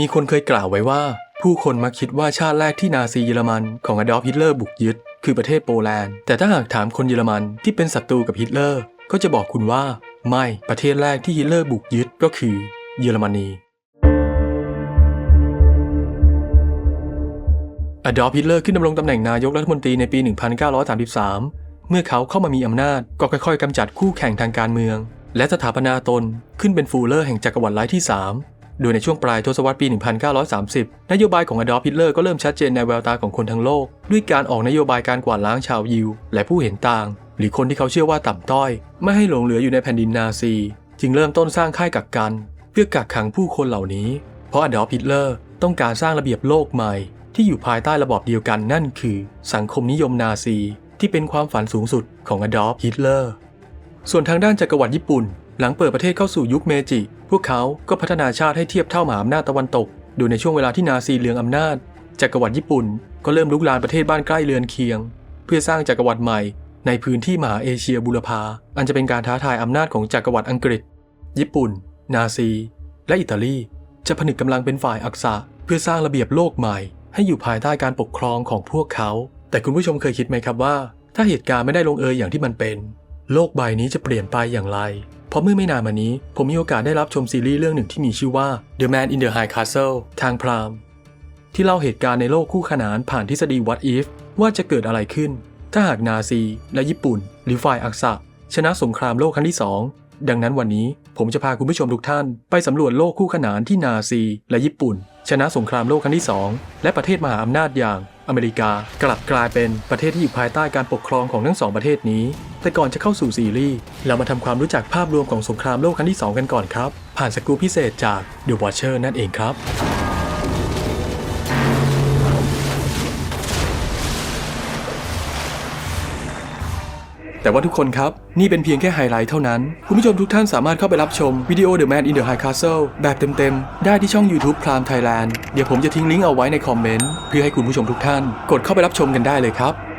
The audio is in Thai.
มีคนเคยกล่าวไว้ว่า ผู้คนมักคิดว่าชาติแรกที่นาซีเยอรมันของอดอล์ฟฮิตเลอร์บุกยึด คือประเทศโปแลนด์ แต่ถ้าหากถามคนเยอรมันที่เป็นศัตรูกับฮิตเลอร์ก็จะบอกคุณว่า ไม่ประเทศแรกที่ฮิตเลอร์บุกยึดก็คือ เยอรมนีอดอล์ฟฮิตเลอร์ขึ้นดำรงตำแหน่งนายกรัฐมนตรีในปี 1933 เมื่อเขาเข้ามามีอำนาจก็ค่อยๆกำจัดคู่แข่งทางการเมือง และสถาปนาตนขึ้นเป็นฟูเลอร์แห่งจักรวรรดิไร้ที่ 3 โดยในช่วงปลายทศวรรษปี 1930 นโยบายของอดอล์ฟฮิตเลอร์ก็เริ่มชัดเจนในแววตาของคนทั้งโลก ด้วยการออกนโยบายการกวาดล้างชาวยิว และผู้เห็นต่าง หรือคนที่เขาเชื่อว่าต่ำต้อย ไม่ให้หลงเหลืออยู่ในแผ่นดินนาซี จึงเริ่มต้นสร้างค่ายกักกัน เพื่อกักขังผู้คนเหล่านี้ เพราะอดอล์ฟฮิตเลอร์ต้องการสร้างระเบียบโลกใหม่ ที่อยู่ภายใต้ระบอบเดียวกันนั่นคือ สังคมนิยมนาซี ที่เป็นความฝันสูงสุดของอดอล์ฟฮิตเลอร์ส่วนทางด้านจักรวรรดิญี่ปุ่น หลังเปิดประเทศเข้าสู่ยุคเมจิ พวกเขาก็พัฒนาชาติให้เทียบเท่ามหาอำนาจตะวันตก โดยในช่วงเวลาที่นาซีเลืองอำนาจ จักรวรรดิญี่ปุ่น ก็เริ่มลุกลามประเทศบ้านใกล้เรือนเคียง เพื่อสร้างจักรวรรดิใหม่ ในพื้นที่มหาเอเชียบูรพา อันจะเป็นการท้าทายอำนาจของจักรวรรดิอังกฤษ ญี่ปุ่น นาซี และอิตาลี จะผนึกกำลังเป็นฝ่ายอักษะ เพื่อสร้างระเบียบโลกใหม่ ให้อยู่ภายใต้การปกครองของพวกเขา แต่คุณผู้ชมเคยคิดไหมครับว่า ถ้าเหตุการณ์ไม่ได้ลงเอยอย่างที่มันเป็น โลกใบนี้จะเปลี่ยนไปอย่างไร เพราะเมื่อไม่นานมานี้ ผมมีโอกาสได้รับชมซีรีส์เรื่องหนึ่งที่มีชื่อว่า The Man in the High Castle ทางพรามที่เล่าเหตุการณ์ในโลกคู่ขนานผ่านทฤษฎี What If ว่าจะเกิดอะไรขึ้น ถ้าหากนาซี และญี่ปุ่น หรือฝ่ายอักษะชนะสงครามโลกครั้งที่ 2 ดังนั้นวันนี้ผมจะพาคุณผู้ชมทุกท่าน ไปสำรวจโลกคู่ขนานที่นาซี และญี่ปุ่น ชนะสงครามโลกครั้งที่ 2 และประเทศมหาอำนาจอย่าง อเมริกากลับกลายเป็นประเทศที่อยู่ภายใต้การปกครองของทั้งสองประเทศนี้ แต่ก่อนจะเข้าสู่ซีรีส์เรามาทำความรู้จักภาพรวมของสงครามโลกครั้งที่ 2 กันก่อนครับ ผ่านสกู๊ปพิเศษจาก The Watcher นั่นเองครับ แต่ว่าทุกคนครับ นี่เป็นเพียงแค่ไฮไลท์เท่านั้น คุณผู้ชมทุกท่านสามารถเข้าไปรับชมวิดีโอ The Man in the High Castle แบบเต็มๆ ได้ที่ช่อง YouTube Prime Thailand เดี๋ยวผมจะทิ้งลิงก์เอาไว้ในคอมเมนต์เพื่อให้คุณผู้ชมทุกท่าน กดเข้าไปรับชมกันได้เลยครับ